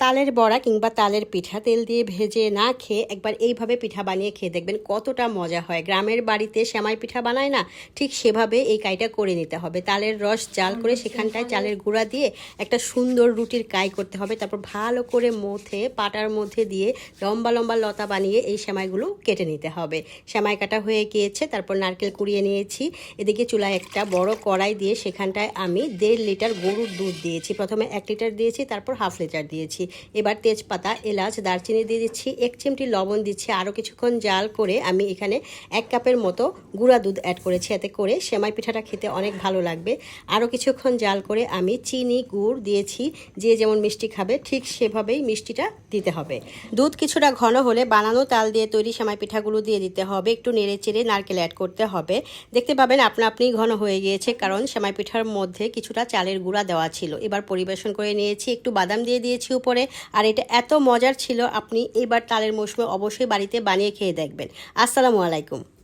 তালের বড়া কিংবা তালের পিঠা তেল দিয়ে ভেজে না খেয়ে একবার এইভাবে পিঠা বানিয়ে খেয়ে দেখবেন কতটা মজা হয়। গ্রামের বাড়িতে সেমাই পিঠা বানায় না ঠিক সেভাবে এই কাইটা করে নিতে হবে। তালের রস জাল করে সেখানটায় চালের গুঁড়া দিয়ে একটা সুন্দর রুটির কাই করতে হবে। তারপর ভালো করে মথে পাটার মধ্যে দিয়ে লম্বা লম্বা লতা বানিয়ে এই সেমাইগুলো কেটে নিতে হবে। সেমাই কাটা হয়ে গিয়েছে তারপর নারকেল কুড়িয়ে নিয়েছি। এদিকে চুলায় একটা বড় কড়াই দিয়ে সেখানটায় আমি দেড় লিটার গরুর দুধ দিয়েছি। প্রথমে এক লিটার দিয়েছি তারপর হাফ লিটার দিয়েছি। এবার তেজপাতা, এলাচ, দারচিনি দিয়ে দিচ্ছি, এক চিমটি লবণ দিচ্ছি আরও কিছুক্ষণ জাল করে আমি এখানে এক কাপের মতো গুঁড়া দুধ অ্যাড করেছি। এতে করে সেমাই পিঠাটা খেতে অনেক ভালো লাগবে। আরও কিছুক্ষণ জাল করে আমি চিনি গুড় দিয়েছি, যে যেমন মিষ্টি খাবে ঠিক সেভাবেই মিষ্টিটা দিতে হবে। দুধ কিছুটা ঘন হলে বানানো তাল দিয়ে তৈরি সেমাই পিঠাগুলো দিয়ে দিতে হবে। একটু নেড়ে চেড়ে নারকেল অ্যাড করতে হবে। দেখতে পাবেন আপনা আপনি ঘন হয়ে গিয়েছে, কারণ সেমাই পিঠার মধ্যে কিছুটা চালের গুঁড়া দেওয়া ছিল। এবার পরিবেশন করে নিয়েছি। একটু বাদাম দিয়ে দিয়েছি উপরে। আর এটা এত মজার ছিল, আপনি এবার তালের মৌসুমে অবশ্যই বাড়িতে বানিয়ে খেয়ে দেখবেন। আসসালামু আলাইকুম।